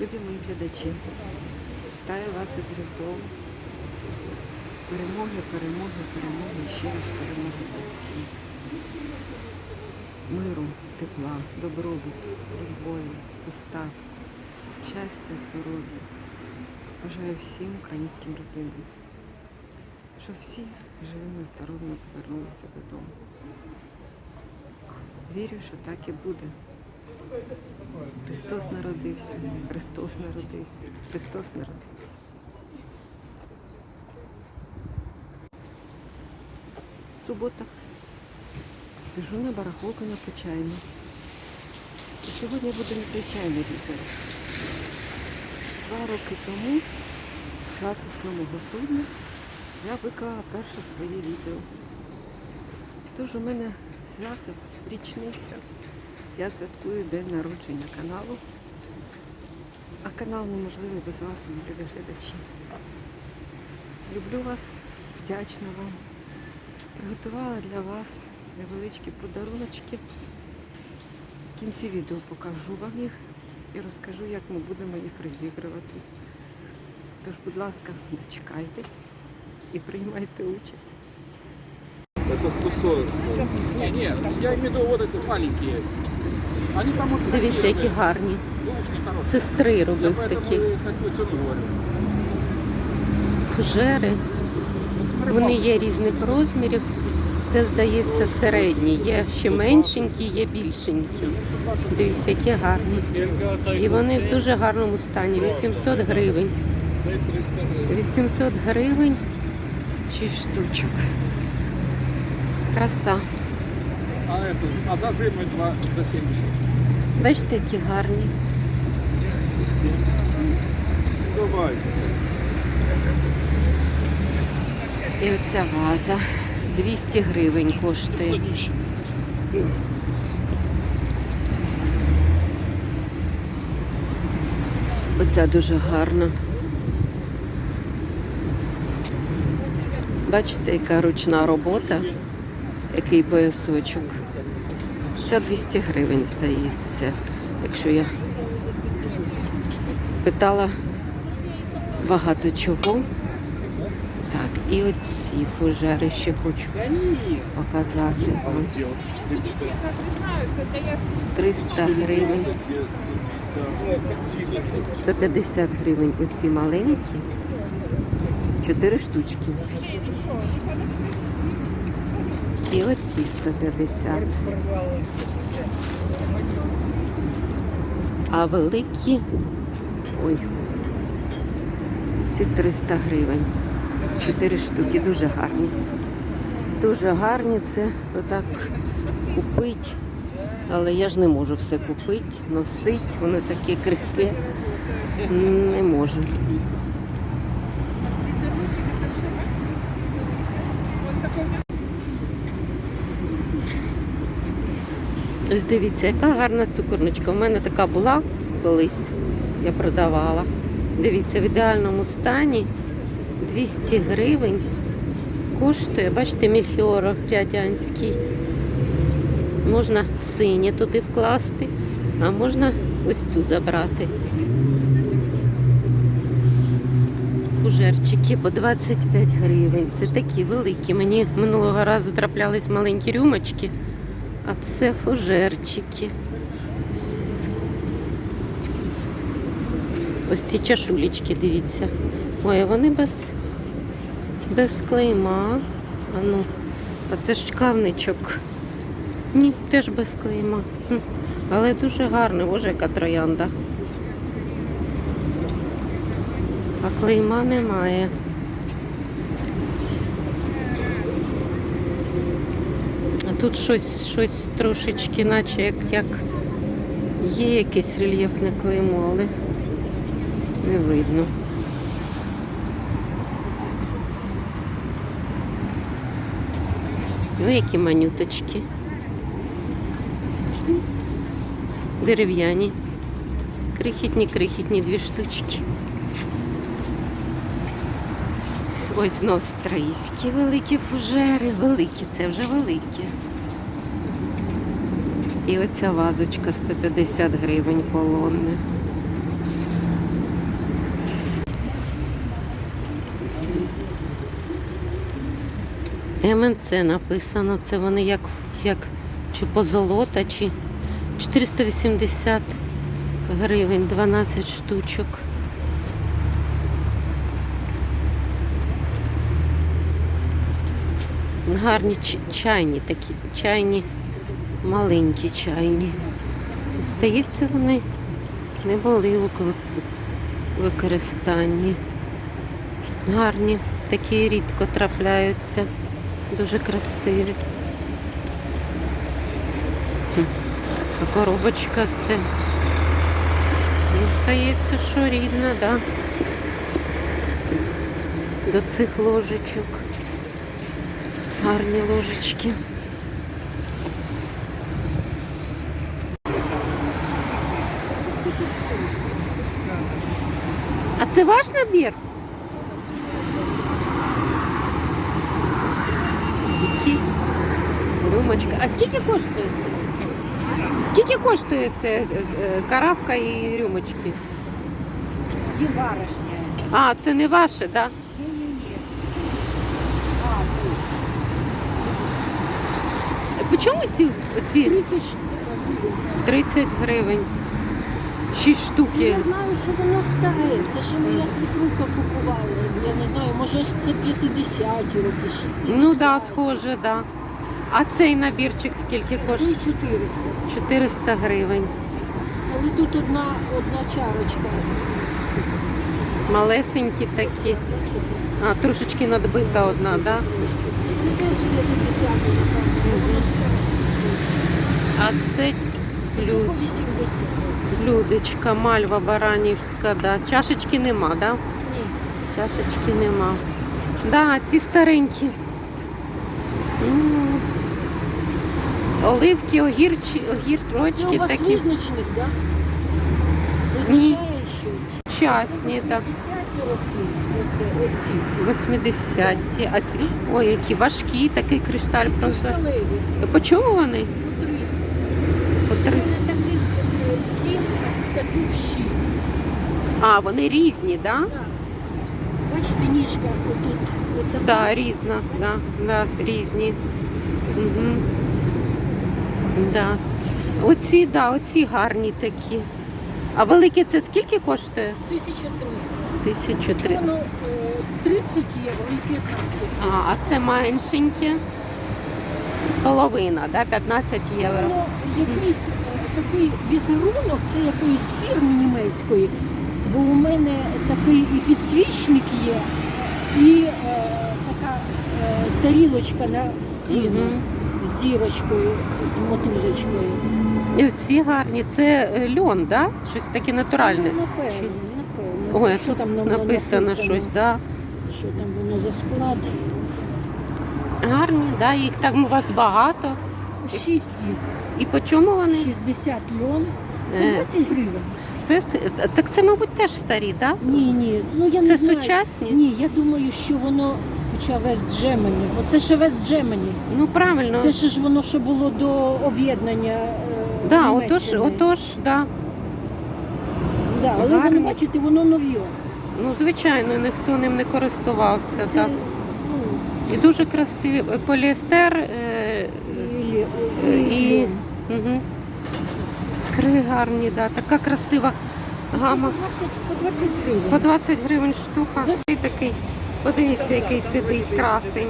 Любі мої глядачі, вітаю вас із Різдвом. Перемоги, перемоги, перемоги ще раз перемоги всіх. Миру, тепла, добробуту, любові, достатку, щастя, здоров'я. Бажаю всім українським родинам, щоб всі живими, здоровими повернулися додому. Вірю, що так і буде. Христос народився, Христос народився, Христос народився. Субота. Біжу на барахолку на Почайну. І сьогодні буде незвичайне відео. Два роки тому, 27 грудня, я виклала перше своє відео. Тож у мене свято, річниця. Я святкую день народження каналу. А канал неможливий без вас, мої любі глядачі. Люблю вас, вдячна вам. Приготувала для вас невеличкі подаруночки. В кінці відео покажу вам їх і розкажу, як ми будемо їх розігрувати. Тож, будь ласка, дочекайтесь і приймайте участь. Это 140 стоит. Не, не, я имею в виду вот эти маленькие. Дивіться, які гарні. Сестри робив такі фужери. Вони є різних розмірів. Це, здається, середні. Є ще меншенькі, є більшенькі. Дивіться, які гарні. І вони в дуже гарному стані. 800 гривень. Цей 300 гривен. 800 гривень 6 штучок. Краса. А это, а зажимы два за 70. Бачите, які гарні. Давайте. І оця ваза 200 гривень коштує. Оця дуже гарна. Бачите, яка ручна робота, який поясочок. Ця 200 гривень здається, якщо я питала багато чого. Так, і оці фужери ще хочу показати. вам. 300 гривень, 150 гривень оці маленькі. Чотири штучки. І оці 150. А великі. Ой. Ці 300 гривень. Чотири штуки, дуже гарні. Дуже гарні це отак купити. Але я ж не можу все купити, носити, воно таке крихке. Не можу. Ось дивіться, яка гарна цукорничка. У мене така була колись, я продавала. Дивіться, в ідеальному стані 200 гривень коштує, бачите, мільхіоро рядянський. Можна синє туди вкласти, а можна ось цю забрати. Фужерчики по 25 гривень. Це такі великі. Мені минулого разу траплялись маленькі рюмочки, а це фужерчики. Ось ці чашулечки, дивіться. Ой, вони без, без клейма. А ну, а це ж кавничок. Ні, теж без клейма. Але дуже гарний, боже, яка троянда. А клейма немає. А тут щось, щось трошечки, наче як, як є якесь рельєфне клеймо, але не видно. Ой, які манюточки. Дерев'яні. Крихітні, крихітні дві штучки. Ось знов стрийські великі фужери, великі, це вже великі. І оця вазочка 150 гривень полонне. МНЦ написано, це вони як як чи позолота, чи 480 гривень, 12 штучок. Гарні чайні такі, чайні, маленькі чайні. Здається, вони не були вик- використанні. Гарні, такі рідко трапляються, дуже красиві. А коробочка це. Ну, здається, що рідна, так. Да? До цих ложечок. Гарні ложечки. А це ваш набір? Які? Рюмочка. А скільки коштує це? Скільки коштує це е, е, каравка і рюмочки? Ті баришня. А, це не ваше, так? Да? Чому ці, ці 30 штук. 30 гривень? 6 штуки. Я знаю, що воно старе. Це ще моя свекруха купувала. Я не знаю, може це 50-ті роки, 60-ті. Ну так, да, схоже, да. А цей набірчик скільки Це 400. 400 гривень. Але тут одна, одна чарочка. Малесенькі такі. А, трошечки надбита одна, так? Да? Це теж 50 напевно. А це Це 80. людочка, мальва баранівська, да. Чашечки нема, да? Ні. Чашечки нема. Да, ці старенькі. М. Оливки, огірчі, Це у огірочки вас такі визначник. Да? Визначає, що часні, так. 80-ті роки. Оце, оці. 80-ті. А ці, ой, які важкі, такий кришталь Це просто. кришталеві. По чому вони? По 300. По У 300. мене таких е, сім, таких шість. А, вони різні, так? Да? Так. Бачите, ніжка отут. От така. Да, різна, да, да, різні. Угу. Да. Оці, да, оці гарні такі. А великі це скільки коштує? 1300. Тисячу Це три. воно е, 30 євро і 15. А, а це меншеньке. Половина, да, 15 Це євро. воно якийсь е, такий візерунок, це якоїсь фірми німецької. Бо у мене такий і підсвічник є, і е, така е, тарілочка на стіну Мгм. з дірочкою, з мотузочкою. І оці гарні. Це е, льон, да? Щось таке натуральне. Ну, напевно, Чи- напевно. Ой, а що там на- написано, щось, да. Що там воно за склад? Гарні, да, їх там у вас багато. Шість їх. І по чому вони? 60 льон. Е. 20 гривень. Тест- Так це, мабуть, теж старі, так? Да? Ні, ні. Ну я Це не знаю. сучасні? Ні, я думаю, що воно, хоча Вест Джемені. Оце ще Вест Джемені. Ну правильно. Це ще ж воно, що було до об'єднання. Е, Да, отож, Німеччини. отож, да. Да, але гарно. воно, бачите, воно нов'є. Ну, звичайно, ніхто ним не користувався. Це, Так. ну, І дуже красиві. Поліестер е, і, угу. кри гарні, да. така красива гама. по 20, по 20 гривень. По 20 гривень штука. За- І такий, подивіться, який сидить красень,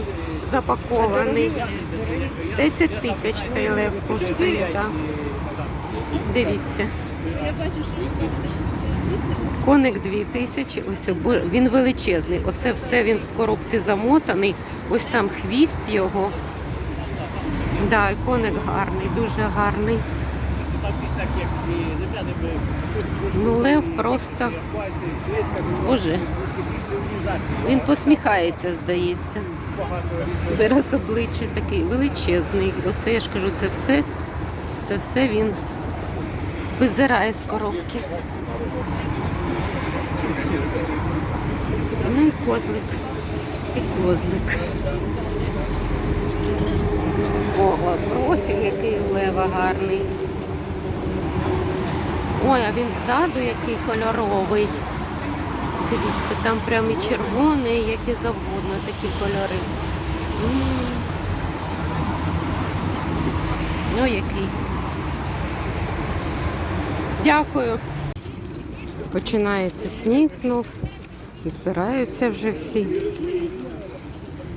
запакований. 10 тисяч цей лев коштує, так. Дивіться. Коник 2 тисячі, ось він величезний. Оце все він в коробці замотаний. Ось там хвіст його. Да, і коник гарний, дуже гарний. Ну, лев просто. Боже. Він посміхається, здається. Вираз обличчя такий величезний. Оце я ж кажу, це все, це все він визирає з коробки. Ну і козлик. І козлик. О, от профіль який у лева гарний. Ой, а він ззаду який кольоровий. Дивіться, там прям і червоний, як і завгодно такі кольори. Ну, який. Дякую. Починається сніг знов. Збираються вже всі.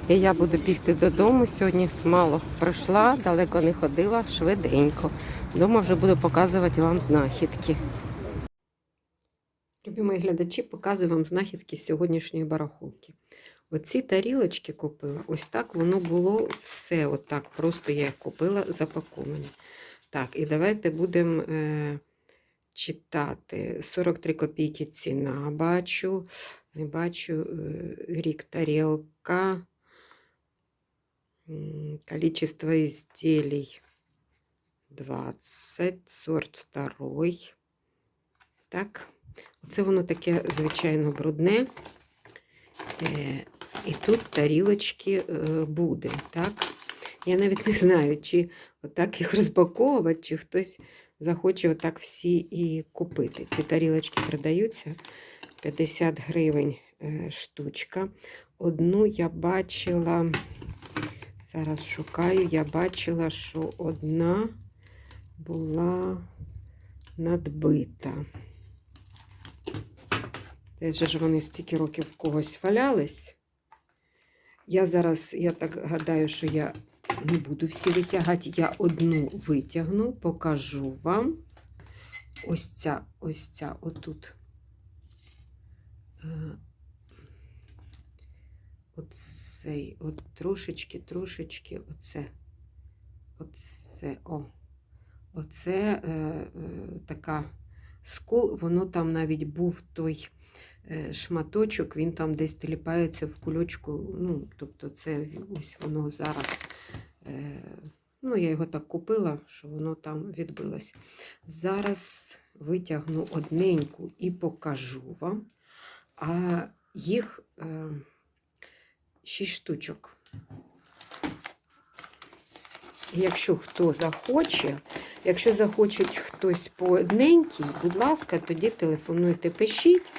І я буду бігти додому сьогодні. Мало пройшла, далеко не ходила, швиденько. Дома вже буду показувати вам знахідки. Любі мої глядачі, показую вам знахідки сьогоднішньої барахолки. Оці тарілочки купила. Ось так воно було все. Отак. Просто я їх купила запаковані. Так, і давайте будемо е, читати. 43 копійки ціна бачу. Не бачу е, рік тарілка. Количество изделий 20, сорт второй. Так, оце воно таке, звичайно, брудне. Е, і тут тарілочки е, буде, так? Я навіть не знаю, чи отак їх розпаковувати, чи хтось захоче отак всі і купити. Ці тарілочки продаються 50 гривень е, штучка. Одну я бачила, зараз шукаю, я бачила, що одна була надбита. Те ж вони стільки років в когось валялись. Я зараз, я так гадаю, що я не буду всі витягати. Я одну витягну, покажу вам. Ось ця, ось ця, отут. Е, Оцей, от трошечки, трошечки, оце. Оце, о. Оце е, е, така скол, воно там навіть був той е, шматочок, він там десь теліпається в кульочку. Ну, тобто, це ось воно зараз. Е, ну, я його так купила, що воно там відбилось. Зараз витягну одненьку і покажу вам. А їх е, 6 штучок. Якщо хто захоче, якщо захоче хтось по одненькій, будь ласка, тоді телефонуйте, пишіть.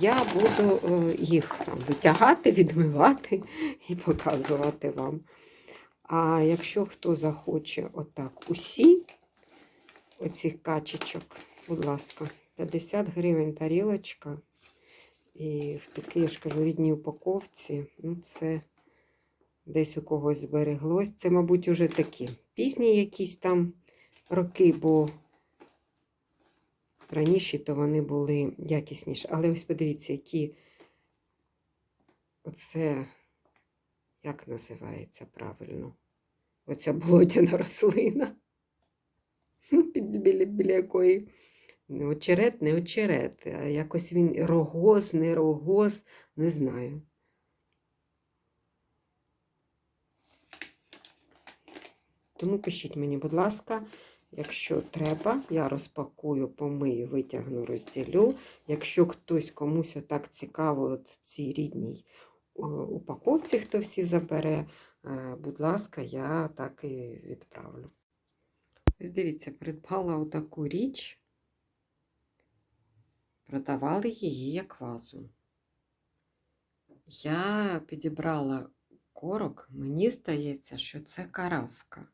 Я буду е, їх там витягати, відмивати і показувати вам. А якщо хто захоче отак усі оцих качечок, будь ласка, 50 гривень тарілочка. І в такій, я ж кажу, рідній упаковці, ну це десь у когось збереглось. Це, мабуть, уже такі пізні якісь там роки, бо раніше то вони були якісніші. Але ось подивіться, які оце, як називається правильно? Оця болотяна рослина. Біля, біля якої очерет, не очерет, а якось він рогоз, не рогоз, не знаю. Тому пишіть мені, будь ласка, якщо треба, я розпакую, помию, витягну, розділю. Якщо хтось комусь так цікаво, от цій рідній упаковці, хто всі забере, е, будь ласка, я так і відправлю. Ось дивіться, придбала отаку річ. Продавали її як вазу. Я підібрала корок, мені здається, що це каравка.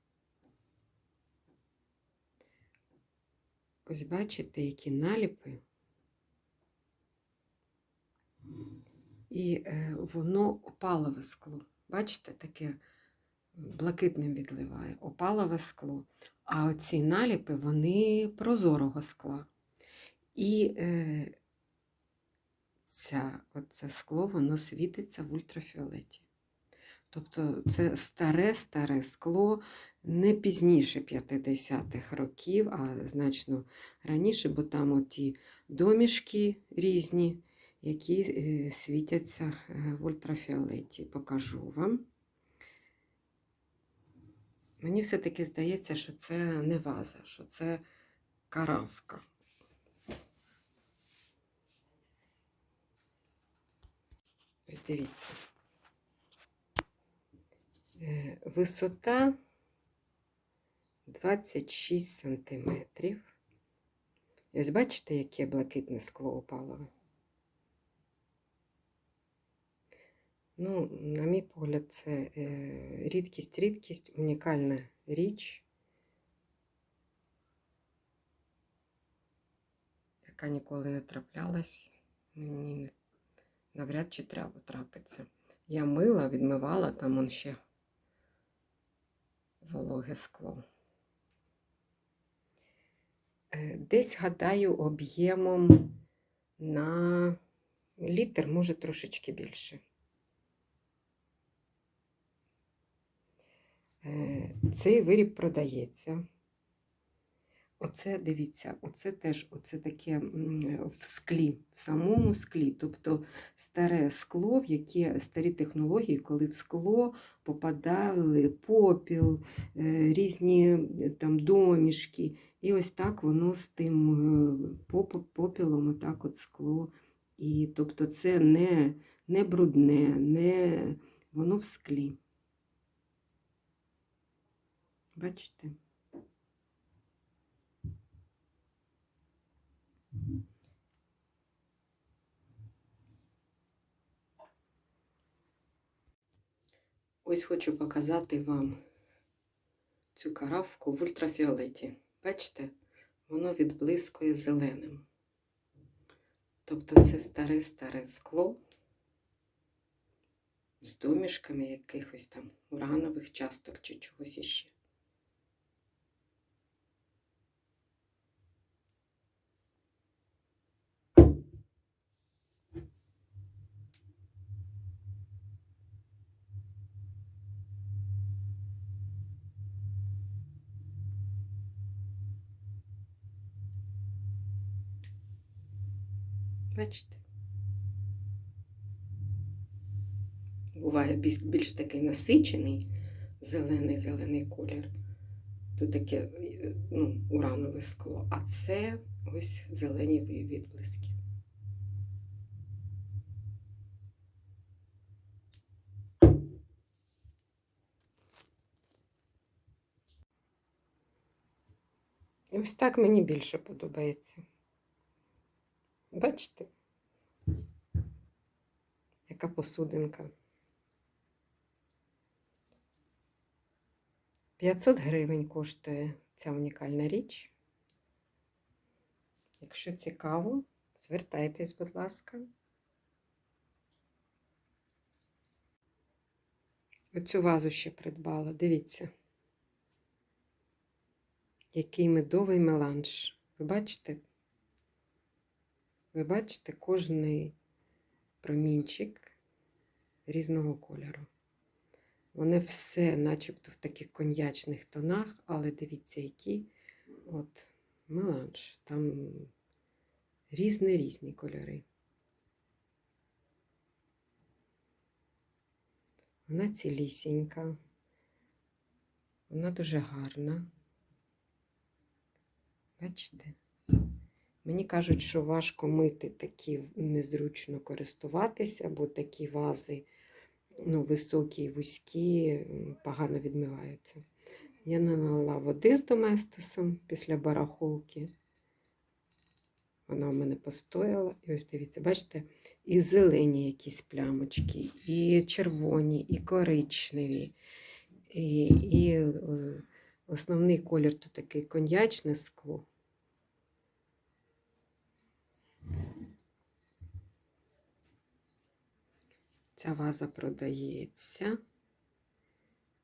Ось бачите, які наліпи. І е, воно опалове скло. Бачите, таке блакитним відливає, опалове скло. А оці наліпи, вони прозорого скла. І е, ця, оце скло, воно світиться в ультрафіолеті. Тобто це старе-старе скло, не пізніше 50-х років, а значно раніше, бо там оті домішки різні, які е, світяться е, в ультрафіолеті. Покажу вам. Мені все-таки здається, що це не ваза, що це каравка. Ось дивіться. Е, Висота 26 сантиметрів. І ось бачите, яке блакитне скло опалове? Ну, на мій погляд, це е, рідкість, рідкість, унікальна річ, яка ніколи не траплялась. Мені не- навряд чи треба трапиться. Я мила, відмивала, там он ще вологе скло. Е, Десь, гадаю, об'ємом на літр, може трошечки більше. Е, Цей виріб продається. Оце, дивіться, оце теж оце таке в склі, в самому склі. Тобто старе скло, в яке старі технології, коли в скло попадали попіл, е, різні е, там домішки. І ось так воно з тим е, попілом, отак от скло. І тобто це не, не брудне, не воно в склі. Бачите? Ось хочу показати вам цю каравку в ультрафіолеті. Бачите, воно відблискує зеленим. Тобто це старе-старе скло з домішками якихось там уранових часток чи чогось іще. Бачите? Буває більш, такий насичений зелений зелений колір. Тут таке ну, уранове скло, а це ось зелені відблиски. Ось так мені більше подобається. Бачите? Яка посудинка. 500 гривень коштує ця унікальна річ. Якщо цікаво, звертайтесь, будь ласка. Оцю вазу ще придбала. Дивіться. Який медовий меланж. Ви бачите? Ви бачите кожний промінчик різного кольору. Вони все начебто в таких коньячних тонах, але дивіться, які от меланж. Там різні різні кольори. Вона цілісінька, вона дуже гарна. Бачите? Мені кажуть, що важко мити такі незручно користуватися, бо такі вази ну, високі вузькі, погано відмиваються. Я налила води з доместосом після барахолки. Вона у мене постояла. І ось дивіться, бачите, і зелені якісь плямочки, і червоні, і коричневі. І, і е, основний колір тут такий коньячне скло. Ця ваза продається.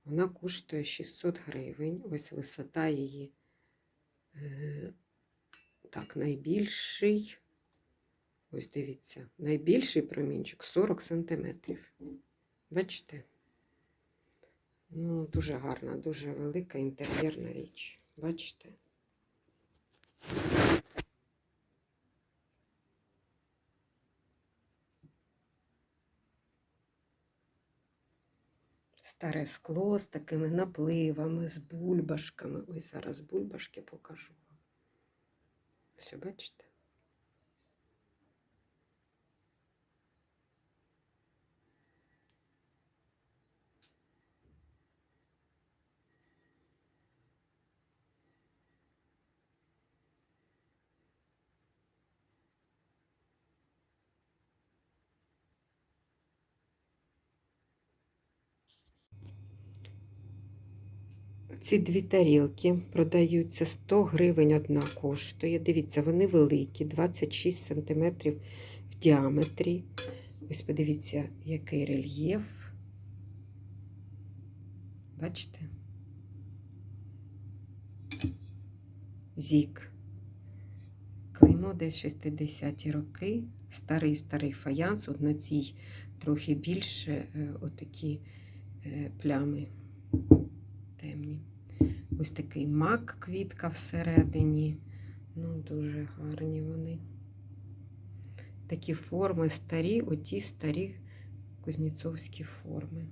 Вона коштує 600 гривень. Ось висота її. Е, так, найбільший. Ось дивіться, найбільший промінчик 40 сантиметрів. Бачите? Ну, дуже гарна, дуже велика інтер'єрна річ. Бачите? Старе скло з такими напливами, з бульбашками. Ось зараз бульбашки покажу. Ось, бачите? Ці дві тарілки продаються 100 гривень одна коштує. Дивіться, вони великі, 26 см в діаметрі. Ось подивіться, який рельєф. Бачите? Зік. Клеймо десь 60-ті роки. Старий старий фаянс. От на цій трохи більше е, отакі е, плями темні. Ось такий мак квітка всередині. Ну, дуже гарні вони. Такі форми старі, оті старі кузнєцовські форми.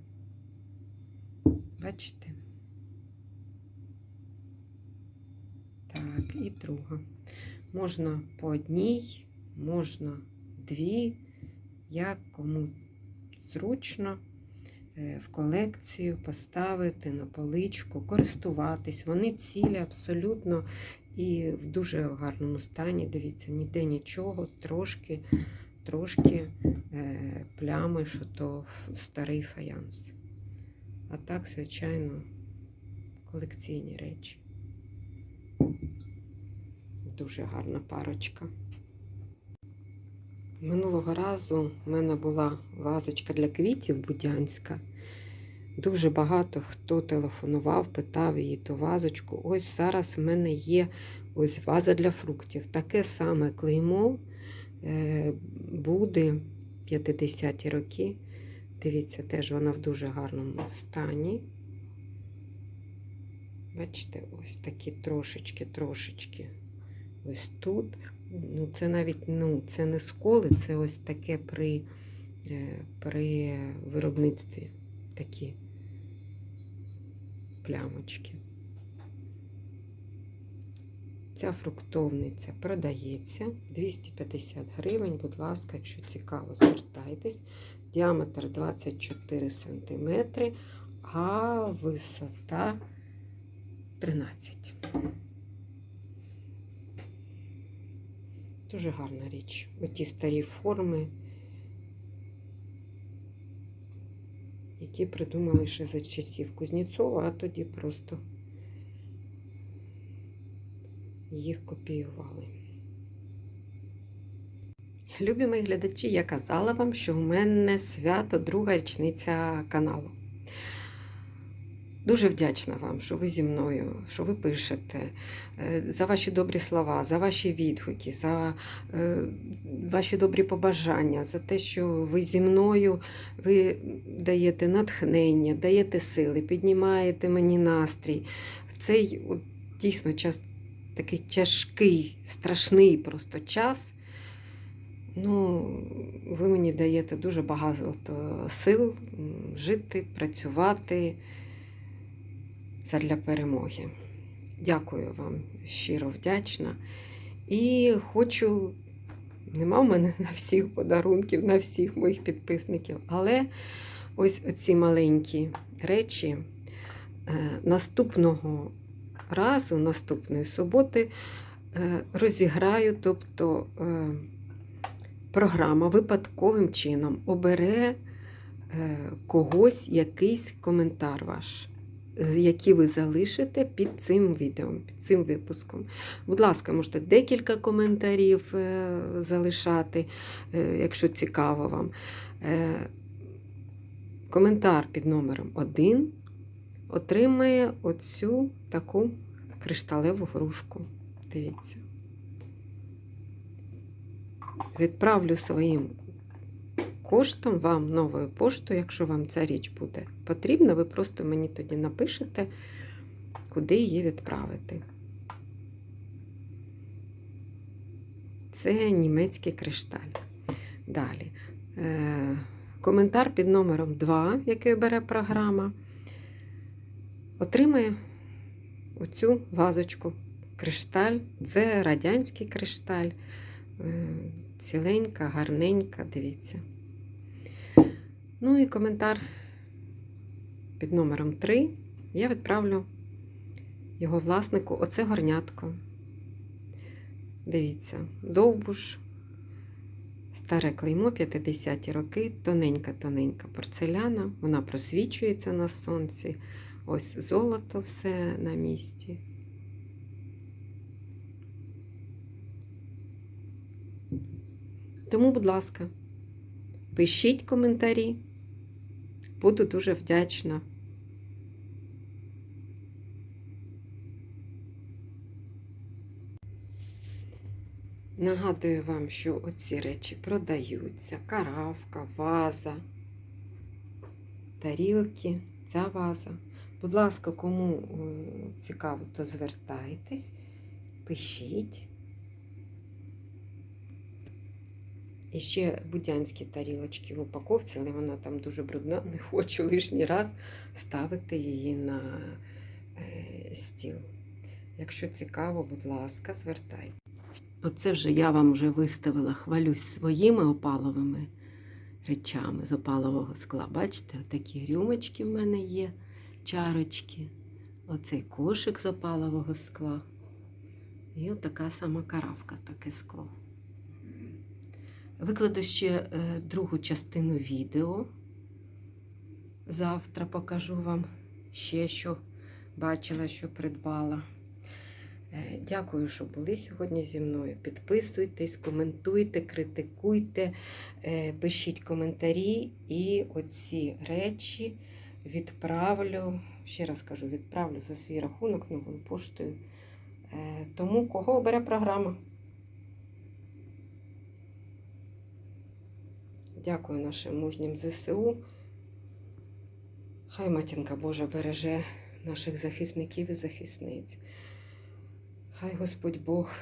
Бачите? Так, і друга. Можна по одній, можна дві, як кому зручно в колекцію поставити на поличку, користуватись. Вони цілі абсолютно і в дуже гарному стані. Дивіться, ніде нічого, трошки, трошки е, плями, що то старий фаянс. А так, звичайно, колекційні речі. Дуже гарна парочка. Минулого разу в мене була вазочка для квітів будянська. Дуже багато хто телефонував, питав її ту вазочку. Ось зараз в мене є ось ваза для фруктів. Таке саме клеймо е, буде 50-ті роки. Дивіться, теж вона в дуже гарному стані. Бачите, ось такі трошечки, трошечки. Ось тут. Ну, це навіть ну, це не сколи, це ось таке при, е, при виробництві такі плямочки. Ця фруктовниця продається 250 гривень. Будь ласка, якщо цікаво, звертайтесь. Діаметр 24 см, а висота 13 Дуже гарна річ. Оті старі форми, які придумали ще за часів Кузнєцова, а тоді просто їх копіювали. Любі мої глядачі, я казала вам, що у мене свято друга річниця каналу. Дуже вдячна вам, що ви зі мною, що ви пишете, е, за ваші добрі слова, за ваші відгуки, за е, ваші добрі побажання, за те, що ви зі мною ви даєте натхнення, даєте сили, піднімаєте мені настрій. В цей от, дійсно час такий тяжкий, страшний просто час. Ну, ви мені даєте дуже багато сил жити, працювати задля перемоги. Дякую вам, щиро вдячна. І хочу, нема в мене на всіх подарунків, на всіх моїх підписників, але ось оці маленькі речі е, наступного разу, наступної суботи, е, розіграю, тобто е, програма випадковим чином обере когось якийсь коментар ваш які ви залишите під цим відео, під цим випуском. Будь ласка, можете декілька коментарів е, залишати, е, якщо цікаво вам. Е, Коментар під номером 1 отримає оцю таку кришталеву грушку. Дивіться. Відправлю своїм коштом вам новою поштою, якщо вам ця річ буде потрібна, ви просто мені тоді напишете, куди її відправити. Це німецький кришталь. Далі. Е, коментар під номером 2, який бере програма, отримає оцю вазочку. Кришталь, це радянський кришталь. Е, ціленька, гарненька, дивіться. Ну і коментар під номером 3 я відправлю його власнику оце горнятко. Дивіться, довбуш, старе клеймо, 50-ті роки, тоненька-тоненька порцеляна, вона просвічується на сонці. Ось золото все на місці. Тому, будь ласка, пишіть коментарі. Буду дуже вдячна. Нагадую вам, що оці речі продаються: каравка, ваза, тарілки, ця ваза. Будь ласка, кому е, цікаво, то звертайтесь, пишіть. І ще будянські тарілочки в упаковці, але вона там дуже брудна, не хочу лишній раз ставити її на е, стіл. Якщо цікаво, будь ласка, звертайтесь. Оце вже я вам вже виставила, хвалюсь своїми опаловими речами з опалового скла. Бачите, такі рюмочки в мене є, чарочки. Оцей кошик з опалового скла. І отака сама каравка, таке скло. Викладу ще е, другу частину відео. Завтра покажу вам ще, що бачила, що придбала. Е, Дякую, що були сьогодні зі мною. Підписуйтесь, коментуйте, критикуйте, е, пишіть коментарі і оці речі відправлю, ще раз кажу, відправлю за свій рахунок новою поштою. Тому кого обере програма. Дякую нашим мужнім ЗСУ. Хай матінка Божа береже наших захисників і захисниць. Хай Господь Бог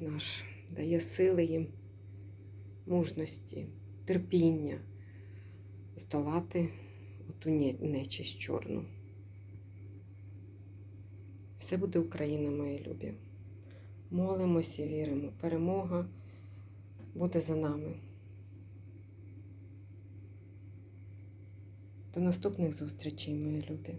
наш дає сили їм, мужності, терпіння здолати оту не- нечисть чорну. Все буде Україна, мої любі. Молимося, віримо. Перемога буде за нами. До наступних зустрічей, мої любі.